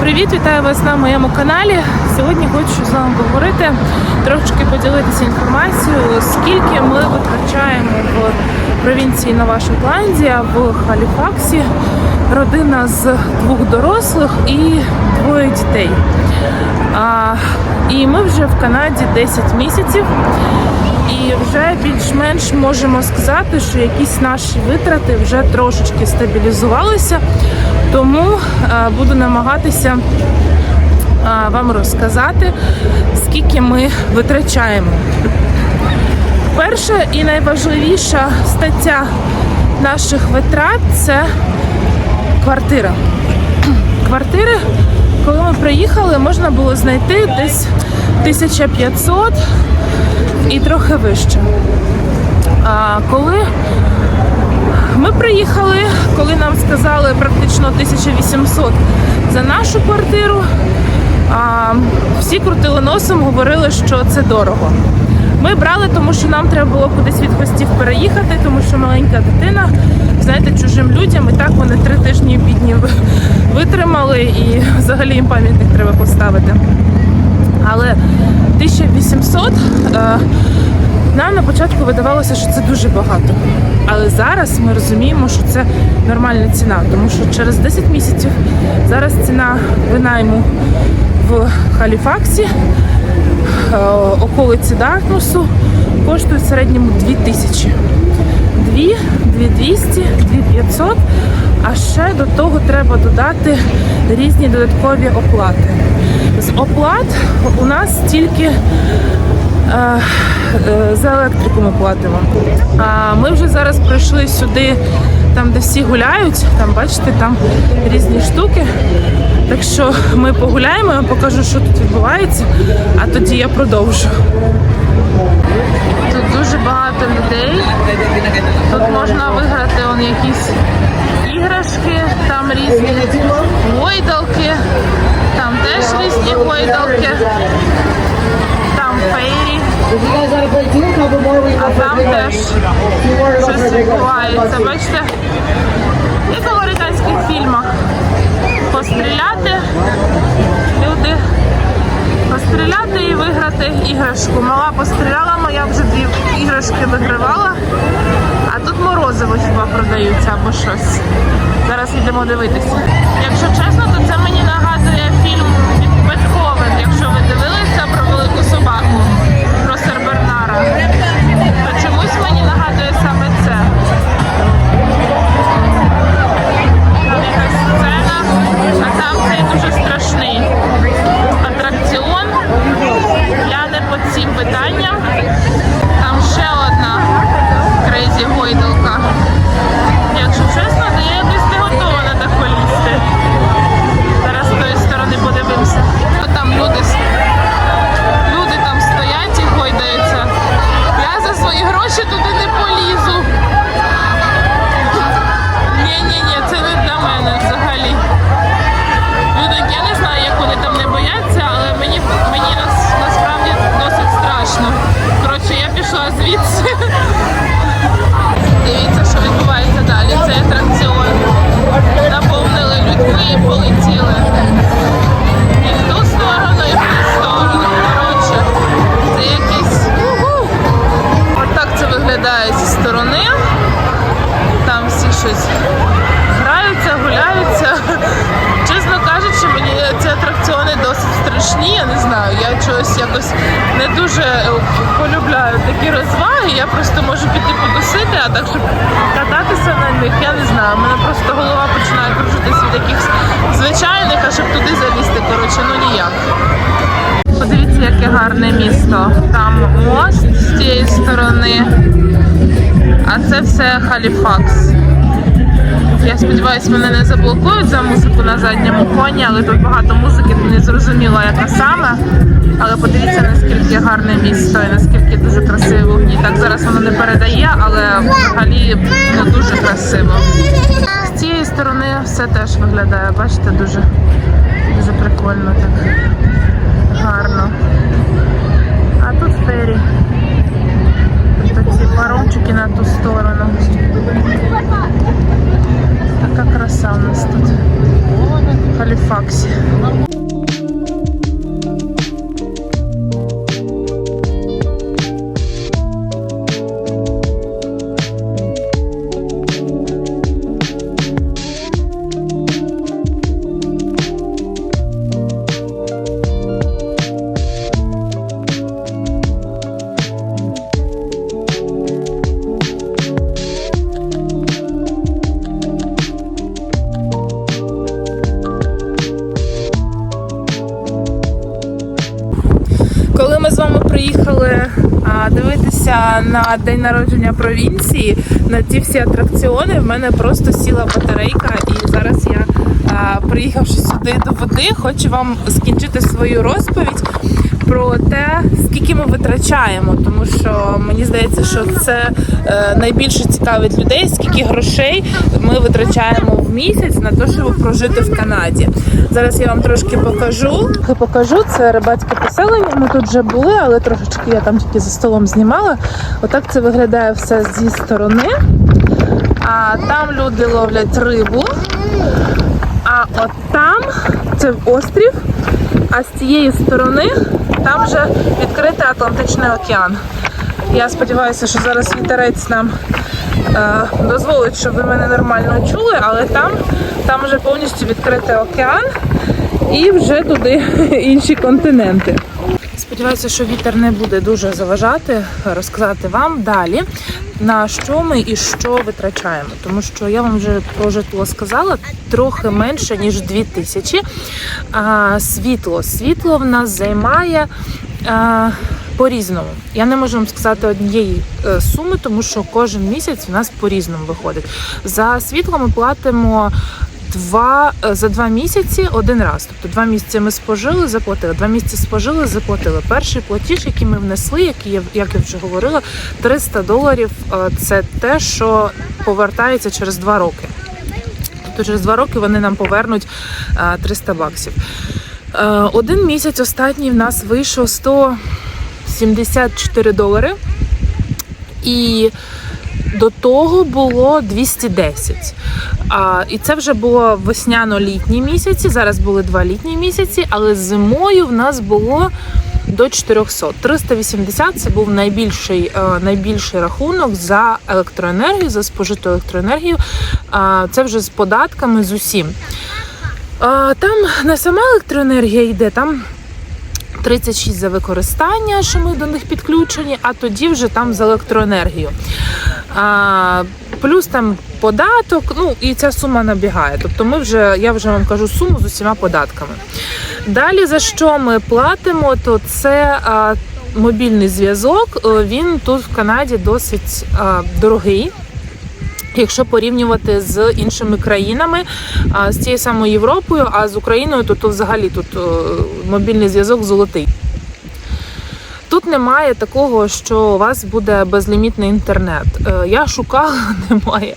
Привіт, вітаю вас на моєму каналі. Сьогодні хочу з вами поговорити, трошки поділитися інформацією, скільки ми витрачаємо в провінції Нова Шотландія в Халіфаксі. Родина з двох дорослих і двоє дітей. А, і ми вже в Канаді 10 місяців. І вже більш-менш можемо сказати, що якісь наші витрати вже трошечки стабілізувалися. Тому е, буду намагатися е, вам розказати, скільки ми витрачаємо. Перша і найважливіша стаття наших витрат це квартира. Квартири, коли ми приїхали, можна було знайти десь 1500 і трохи вище. А коли ми приїхали, коли нам сказали практично 1800 за нашу квартиру, а всі крутили носом, говорили, що це дорого. Ми брали, тому що нам треба було кудись від хвостів переїхати, тому що маленька дитина, знаєте, чужим людям, і так вони три тижні бідні витримали, і взагалі їм пам'ятник треба поставити. Але 1800 е, нам на початку видавалося, що це дуже багато. Але зараз ми розуміємо, що це нормальна ціна, тому що через 10 місяців зараз ціна винайму в Халіфаксі, е, околиці Дартмусу, коштує в середньому 2000. 2, 2200, 2500, а ще до того треба додати різні додаткові оплати. З оплат у нас тільки за електрику ми платимо. А ми вже зараз прийшли сюди, там де всі гуляють, там бачите, там різні штуки. Так що ми погуляємо, я покажу, що тут відбувається, а тоді я продовжу. Тут дуже багато людей. Тут можна виграти он якісь іграшки, там різні гойдалки, там теж різні гойдалки, фейрі, а там теж щось відбувається. Бачите, як в американських фільмах. Постріляти, люди постріляти і виграти іграшку. Мала постріляла, моя вже дві іграшки вигравала. А тут морозиво хіба продаються або щось. Зараз йдемо дивитися. Якщо Я просто можу піти подусити, а так, щоб кататися на них, я не знаю. У мене просто голова починає кружитися від таких звичайних, а щоб туди залізти, коротше, ну ніяк. Подивіться, яке гарне місто. Там мост з цієї сторони, а це все Халіфакс. Я сподіваюся, мене не заблокують за музику на задньому фоні, але тут багато музики, не зрозуміла, яка саме. Але подивіться, наскільки гарне місто і наскільки дуже красиво. І так зараз воно не передає, але взагалі ну, дуже красиво. З цієї сторони все теж виглядає, бачите, дуже, дуже прикольно так. Дивитися на день народження провінції, на ті всі атракціони. В мене просто сіла батарейка, і зараз я, приїхавши сюди до води, хочу вам скінчити свою розповідь про те, скільки ми витрачаємо, тому що мені здається, що це е, найбільше цікавить людей, скільки грошей ми витрачаємо в місяць на те, щоб прожити в Канаді. Зараз я вам трошки покажу. Покажу це рибацьке поселення. Ми тут вже були, але трошечки я там тільки за столом знімала. Отак це виглядає все зі сторони. А там люди ловлять рибу. А от там це острів, а з цієї сторони там вже відкритий Атлантичний океан. Я сподіваюся, що зараз вітерець нам е, дозволить, щоб ви мене нормально чули, але там, там вже повністю відкритий океан і вже туди інші континенти. Сподіваюся, що вітер не буде дуже заважати розказати вам далі, на що ми і що витрачаємо. Тому що я вам вже про житло сказала трохи менше ніж 2 тисячі. А світло. Світло в нас займає. А, по-різному. Я не можу вам сказати однієї е, суми, тому що кожен місяць у нас по-різному виходить. За світло ми платимо два е, за два місяці один раз. Тобто два місяці ми спожили, заплатили. Два місяці спожили, заплатили. Перший платіж, який ми внесли, який як я вже говорила, 300 доларів. е, Це те, що повертається через два роки. Тобто через два роки вони нам повернуть е, 300 баксів. Один місяць останній в нас вийшов 174 долари. І до того було 210. А, і це вже було весняно-літні місяці. Зараз були два літні місяці, але зимою в нас було до 400. 380 це був найбільший, е, найбільший рахунок за електроенергію, за спожиту електроенергію. А, це вже з податками з усім. А, там не сама електроенергія йде, там 36 за використання, що ми до них підключені, а тоді вже там за електроенергію. А, плюс там податок, ну і ця сума набігає. Тобто ми вже, я вже вам кажу суму з усіма податками. Далі за що ми платимо, то це а, мобільний зв'язок. Е, Він тут в Канаді досить а, дорогий. Якщо порівнювати з іншими країнами, з цією самою Європою, а з Україною, то, то взагалі тут е, мобільний зв'язок золотий. Тут немає такого, що у вас буде безлімітний інтернет. Е, Я шукала, немає.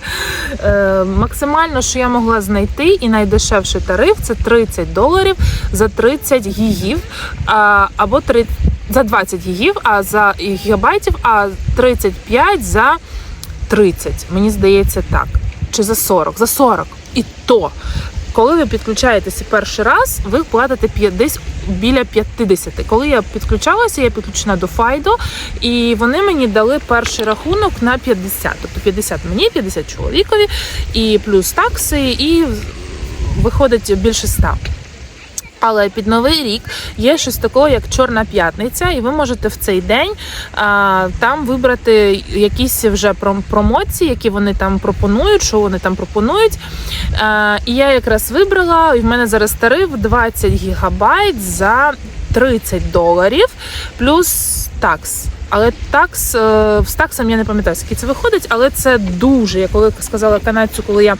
Е, Максимально, що я могла знайти, і найдешевший тариф це 30 доларів за 30 гігів, або 3, за 20 гігів, а за гігабайтів, а 35 за 30. Мені здається так. Чи за 40? За 40. І то. Коли ви підключаєтеся перший раз, ви платите десь біля 50. Коли я підключалася, я підключена до Файдо, і вони мені дали перший рахунок на 50. Тобто 50 мені, 50 чоловікові, і плюс такси, і виходить більше 100. Але під новий рік є щось такого, як Чорна п'ятниця, і ви можете в цей день а, там вибрати якісь вже пром- промоції, які вони там пропонують, що вони там пропонують. А, і я якраз вибрала, і в мене зараз тариф 20 гігабайт за 30 доларів плюс такс. Але такс е, з таксом я не пам'ятаю, скільки це виходить, але це дуже. Я коли сказала канадцю, коли я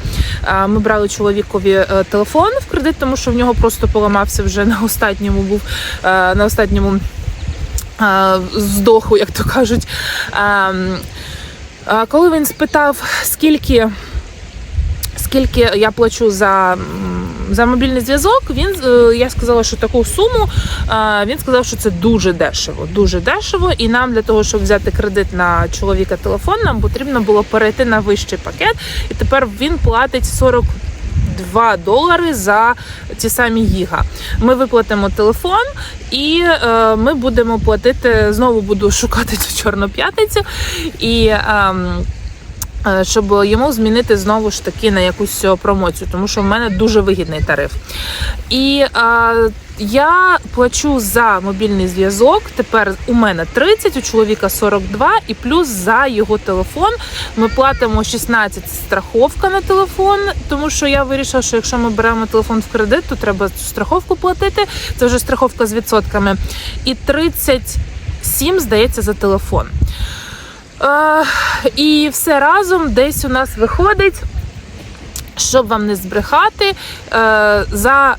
е, ми брали чоловікові е, телефон в кредит, тому що в нього просто поламався вже на останньому був на останньому здоху, як то кажуть. Ем, Коли він спитав, скільки скільки я плачу за, за мобільний зв'язок, він е, я сказала, що таку суму. е, Він сказав, що це дуже дешево. Дуже дешево. І нам для того, щоб взяти кредит на чоловіка телефон, нам потрібно було перейти на вищий пакет. І тепер він платить 40 2 долари за ті самі гіга. Ми виплатимо телефон, і е, ми будемо платити. Знову буду шукати цю чорну п'ятницю. І е, щоб йому змінити знову ж таки на якусь е, промоцію, тому що в мене дуже вигідний тариф. І е, я плачу за мобільний зв'язок. Тепер у мене 30, у чоловіка 42, і плюс за його телефон ми платимо 16 страховка на телефон, тому що я вирішила, що якщо ми беремо телефон в кредит, то треба страховку платити. Це вже страховка з відсотками. І 30 7, здається, за телефон. Е, і все разом десь у нас виходить, щоб вам не збрехати, е, за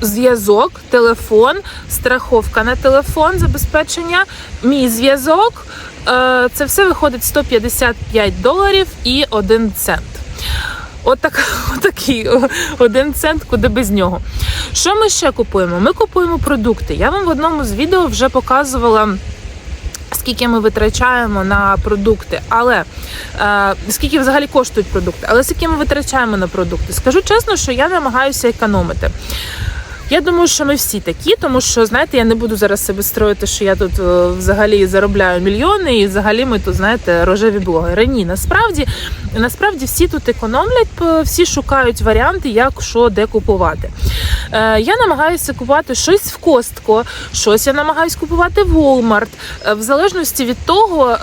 зв'язок, телефон, страховка на телефон, забезпечення, мій зв'язок. Е, Це все виходить 155 доларів і 1 цент. Отак, отакий о, один цент, куди без нього. Що ми ще купуємо? Ми купуємо продукти. Я вам в одному з відео вже показувала. Скільки ми витрачаємо на продукти, але е, скільки взагалі коштують продукти, але скільки ми витрачаємо на продукти? Скажу чесно, що я намагаюся економити. Я думаю, що ми всі такі, тому що знаєте, я не буду зараз себе строїти, що я тут е, взагалі заробляю мільйони, і взагалі ми тут знаєте рожеві блогери. Ні, насправді насправді всі тут економлять, всі шукають варіанти, як що де купувати. Е, я намагаюся купувати щось в Костко, щось я намагаюся купувати в Walmart, е, в залежності від того,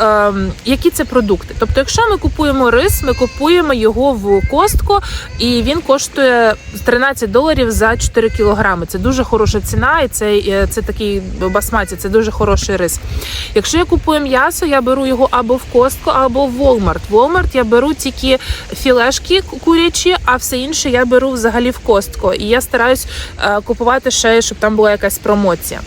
які це продукти. Тобто, якщо ми купуємо рис, ми купуємо його в Костко, і він коштує 13 доларів за 4 кілограми. Це дуже хороша ціна, і це, е, це такий басматі, це дуже хороший рис. Якщо я купую м'ясо, я беру його або в Костко, або в Walmart. В Walmart я беру тільки філешки курячі, а все інше я беру взагалі в Костко. І я стараюсь е, купувати ще, щоб там була якась промоція.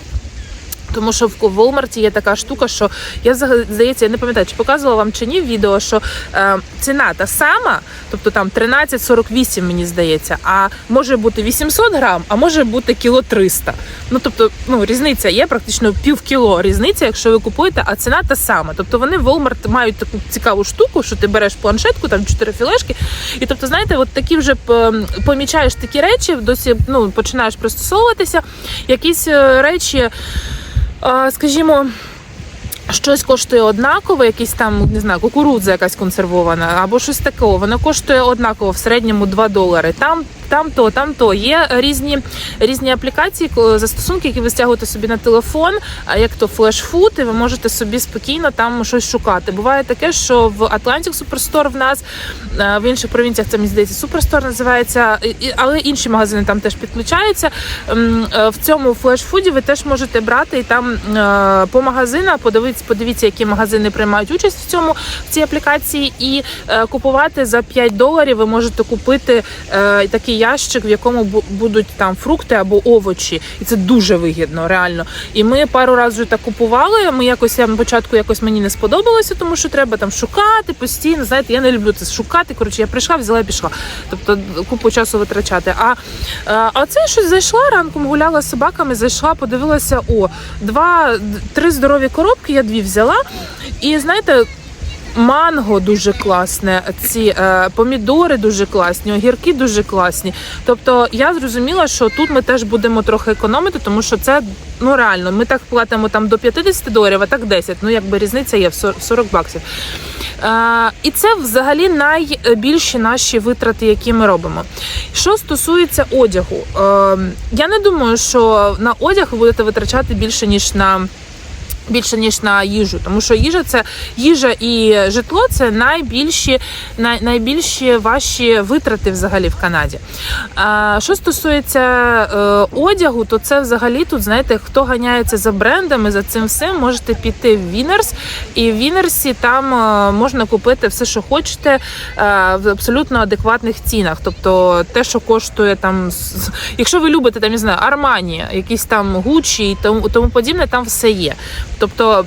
Тому що в Walmart є така штука, що я здається, я не пам'ятаю, чи показувала вам чи ні відео, що е, ціна та сама, тобто там 13,48, мені здається, а може бути 800 грам, а може бути кіло 300. Ну тобто, ну різниця є практично пів кіло різниця, якщо ви купуєте, а ціна та сама. Тобто вони в Walmart мають таку цікаву штуку, що ти береш планшетку, там 4 філешки, і тобто, знаєте, от такі вже помічаєш такі речі, досі ну починаєш пристосовуватися. Якісь е, речі. Скажімо, щось коштує однаково, якісь там, не знаю, кукурудза якась консервована, або щось такого. Воно коштує однаково в середньому 2 долари. Там, там то, там то. Є різні, різні аплікації, застосунки, які ви стягуєте собі на телефон, як то флешфуд, і ви можете собі спокійно там щось шукати. Буває таке, що в Atlantic Superstore в нас, е, в інших провінціях це мені здається Superstore називається, але інші магазини там теж підключаються. Е, В цьому флешфуді ви теж можете брати і там е, по магазинах подивитися, подивіться, які магазини приймають участь в цьому в цій аплікації, і купувати за 5 доларів. Ви можете купити е, такий ящик, в якому будуть там фрукти або овочі, і це дуже вигідно, реально. І ми пару разів так купували. Ми якось я на початку якось мені не сподобалося, тому що треба там шукати постійно. Знаєте, я не люблю це шукати. Коротше, я прийшла, взяла і пішла. Тобто купу часу витрачати. А, а це щось зайшла ранком, гуляла з собаками, зайшла, подивилася: о, два три здорові коробки, я дві взяла. І знаєте. Манго дуже класне, ці е, помідори дуже класні, огірки дуже класні. Тобто я зрозуміла, що тут ми теж будемо трохи економити, тому що це ну реально. Ми так платимо там до 50 доларів, а так 10. Ну якби різниця є в 40 40 баксів. Е, і це взагалі найбільші наші витрати, які ми робимо. Що стосується одягу, е, я не думаю, що на одяг ви будете витрачати більше ніж на. Більше ніж на їжу, тому що їжа це їжа і житло це найбільші, най, найбільші ваші витрати взагалі в Канаді. А, що стосується е, одягу, то це взагалі тут, знаєте, хто ганяється за брендами, за цим всім, можете піти в Вінерс, і в Вінерсі там е, можна купити все, що хочете, е, в абсолютно адекватних цінах. Тобто те, що коштує там, якщо ви любите там, не знаю, Армані, якісь там Гучі і тому, тому подібне, там все є. Тобто.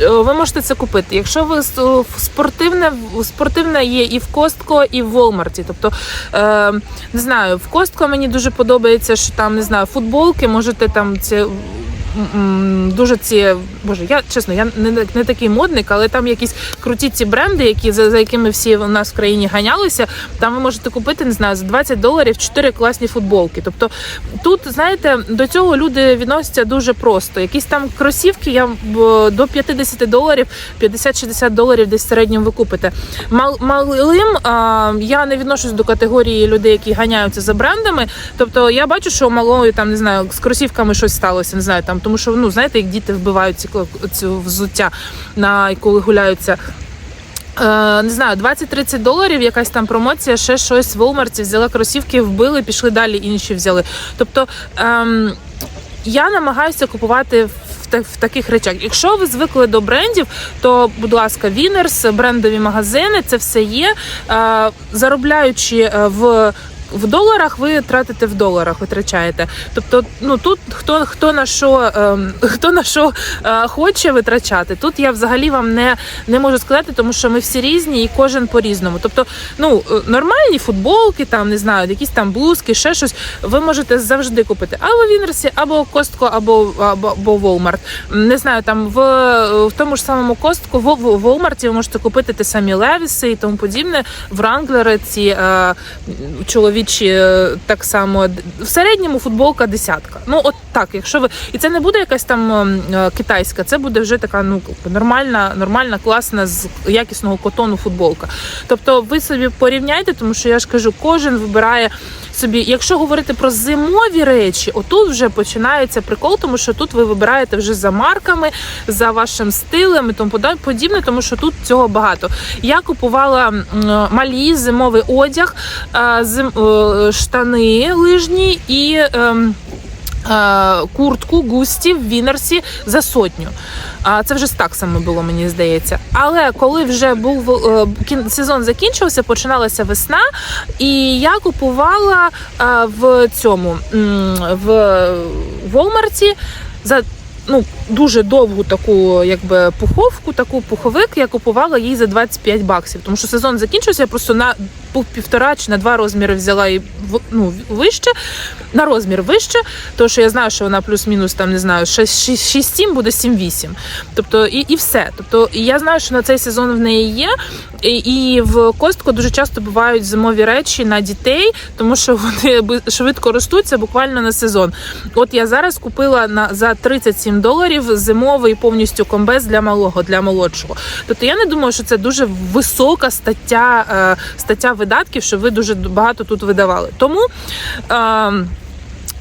е, Ви можете це купити. Якщо ви в спортивне, спортивне є і в Костко, і в Волмарті. Тобто, е, не знаю, в Костко мені дуже подобається, що там не знаю, футболки, можете там ці. Дуже ці боже, я чесно, я не, не такий модник, але там якісь круті ці бренди, які за, за якими всі у нас в країні ганялися. Там ви можете купити не знаю за 20 доларів 4 класні футболки. Тобто тут, знаєте, до цього люди відносяться дуже просто. Якісь там кросівки, я до 50 доларів, 50-60 доларів десь в середньому ви купите. Мал, малим а, я не відношусь до категорії людей, які ганяються за брендами. Тобто я бачу, що малої там не знаю, з кросівками щось сталося, не знаю там, тому що ну знаєте, як діти вбивають ці ці взуття на коли гуляються. Е, не знаю, 20-30 доларів, якась там промоція, ще щось в Walmart взяла кросівки, вбили, пішли далі, інші взяли. Тобто ем, я намагаюся купувати в, в таких речах. Якщо ви звикли до брендів, то будь ласка, Вінерс, брендові магазини, це все є. Е, заробляючи е, в. В доларах ви тратите в доларах, витрачаєте. Тобто, ну тут хто хто на що ем, хто на що е, хоче витрачати. Тут я взагалі вам не, не можу сказати, тому що ми всі різні і кожен по-різному. Тобто, ну е, нормальні футболки, там не знаю, якісь там блузки, ще щось. Ви можете завжди купити або в Вінерсі, або Костко, або або, або. Не знаю, там в, в тому ж самому Костку, в, в ви можете купити ті самі левіси і тому подібне. Вранглери ці е, чоловічі е, так само в середньому футболка десятка. Ну от так, якщо ви і це не буде якась там е, китайська, це буде вже така ну нормальна, нормальна, класна з якісного котону футболка. Тобто ви собі порівняйте, тому що я ж кажу, кожен вибирає собі. Якщо говорити про зимові речі, отут вже починається прикол, тому що тут ви вибираєте вже за марками, за вашим стилем і тому подібне, тому що тут цього багато. Я купувала малі зимовий одяг, штани лижні і. Е, Куртку густі в Вінерсі за сотню. А це вже з таксами було, мені здається. Але коли вже був е, сезон закінчився, починалася весна, і я купувала е, в цьому в Волмарті за ну дуже довгу таку, якби пуховку, таку пуховик. Я купувала їй за 25 баксів. Тому що сезон закінчився, я просто на півтора чи на два розміри взяла і ну, вище, на розмір вище, тому що я знаю, що вона плюс-мінус там не знаю, 6-7 буде 7-8. Тобто і, і все. Тобто я знаю, що на цей сезон в неї є. І, і в Костко дуже часто бувають зимові речі на дітей, тому що вони швидко ростуться буквально на сезон. От я зараз купила на за 37 доларів зимовий повністю комбез для малого, для молодшого. Тобто я не думаю, що це дуже висока стаття, е, стаття видатків, що ви дуже багато тут видавали. Тому. Е,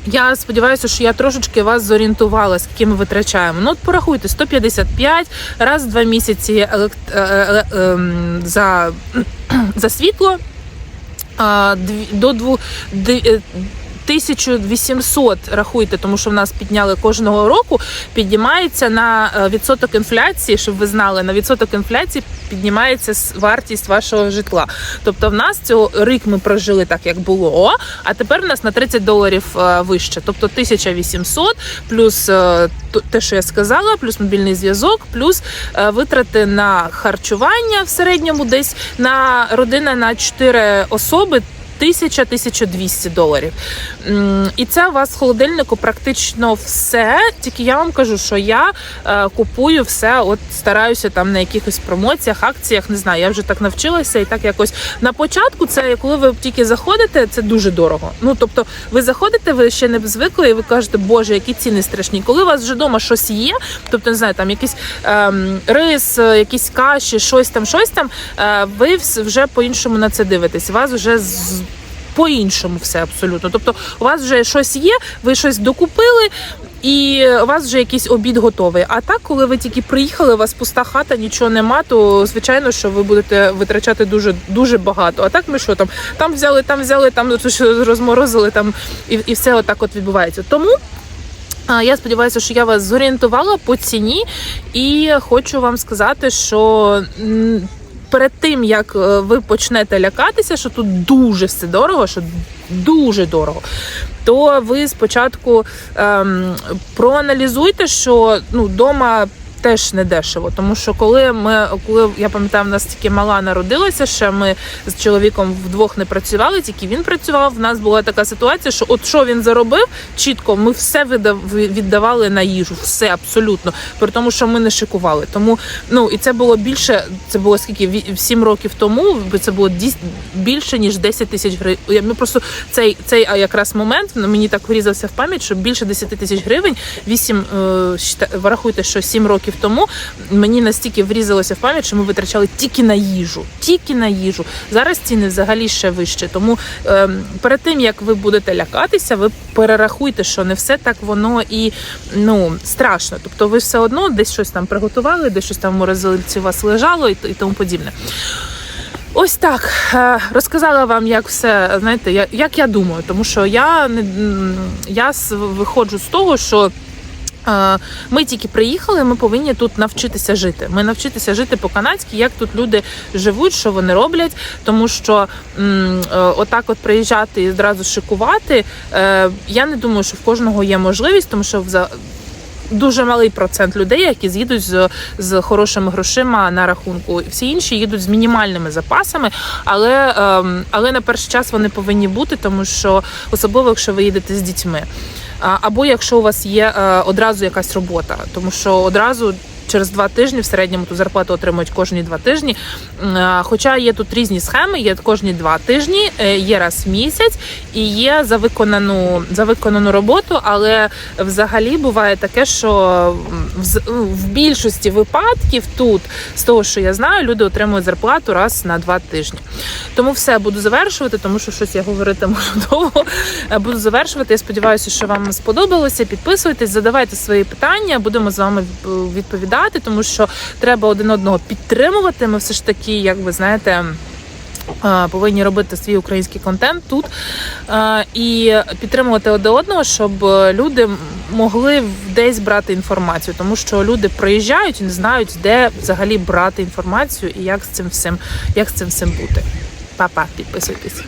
я сподіваюся, що я трошечки вас зорієнтувала, скільки ми витрачаємо. Ну, от порахуйте, 155 раз в два місяці елект... е, е, е, ем, за, за світло а, до дву... ди- е, 1800 рахуйте, тому що в нас підняли кожного року, піднімається на е, відсоток інфляції, щоб ви знали, на відсоток інфляції піднімається вартість вашого житла. Тобто в нас цього рік ми прожили так, як було, а тепер в нас на 30 доларів е, вище. Тобто 1800 плюс е, те, що я сказала, плюс мобільний зв'язок, плюс витрати на харчування в середньому десь на родина на 4 особи. 1000-1200 доларів. І це у вас в холодильнику практично все. Тільки я вам кажу, що я е, купую все, от стараюся там на якихось промоціях, акціях, не знаю, я вже так навчилася і так якось на початку це коли ви тільки заходите, це дуже дорого. Ну тобто, ви заходите, ви ще не звикли, і ви кажете, боже, які ціни страшні. Коли у вас вже вдома щось є, тобто не знаю, там якийсь ем, рис, е, якісь каші, щось там, щось там, е, ви вже по-іншому на це дивитесь. Вас вже з по-іншому все абсолютно. Тобто, у вас вже щось є, ви щось докупили. І у вас вже якийсь обід готовий. А так, коли ви тільки приїхали, у вас пуста хата, нічого нема, то звичайно, що ви будете витрачати дуже дуже багато. А так ми що там? Там взяли, там взяли, там щось розморозили, там і, і все отак от відбувається. Тому. Я сподіваюся, що я вас зорієнтувала по ціні, і хочу вам сказати, що перед тим як е, ви почнете лякатися, що тут дуже все дорого, що дуже дорого, то ви спочатку ем, проаналізуйте, що ну вдома. Теж не дешево, тому що коли ми, коли я пам'ятаю, в нас тільки мала народилася, ще ми з чоловіком вдвох не працювали, тільки він працював. В нас була така ситуація, що от що він заробив чітко, ми все віддавали на їжу, все абсолютно. При тому, що ми не шикували. Тому ну і це було більше. Це було скільки Ві- сім років тому. Це було більше ніж 10 тисяч гривень. Я ми просто цей цей якраз момент ну, мені так врізався в пам'ять, що більше 10 тисяч гривень. Вісім е, щита- врахуйте, що сім років тому мені настільки врізалося в пам'ять, що ми витрачали тільки на їжу, тільки на їжу. Зараз ціни взагалі ще вище. Тому е, перед тим як ви будете лякатися, ви перерахуйте, що не все так воно і ну страшно. Тобто, ви все одно десь щось там приготували, десь щось там в морозильці у вас лежало і, і тому подібне. Ось так е, розказала вам, як все знаєте, як я думаю, тому що я я виходжу з того, що Ми тільки приїхали, ми повинні тут навчитися жити. Ми навчитися жити по-канадськи, як тут люди живуть, що вони роблять. Тому що е, отак, от приїжджати і одразу шикувати. е, Я не думаю, що в кожного є можливість, тому що вза- Дуже малий процент людей, які з'їдуть з, з хорошими грошима на рахунку. Всі інші їдуть з мінімальними запасами, але, ем, але на перший час вони повинні бути, тому що особливо, якщо ви їдете з дітьми. Або якщо у вас є е, одразу якась робота, тому що одразу. Через два тижні в середньому ту зарплату отримують кожні два тижні. Е, Хоча є тут різні схеми, є кожні два тижні, е, є раз в місяць і є за виконану за виконану роботу. Але взагалі буває таке, що в, більшості випадків тут, з того, що я знаю, люди отримують зарплату раз на два тижні. Тому все буду завершувати, тому що щось я говорити можу довго. Е, Буду завершувати. Я сподіваюся, що вам сподобалося. Підписуйтесь, задавайте свої питання. Будемо з вами відп- відповідати, тому що треба один одного підтримувати. Ми все ж таки, як ви знаєте. Повинні робити свій український контент тут і підтримувати один одного, щоб люди могли десь брати інформацію, тому що люди приїжджають і не знають, де взагалі брати інформацію і як з цим всім, як з цим всім бути. Па-па, підписуйтесь.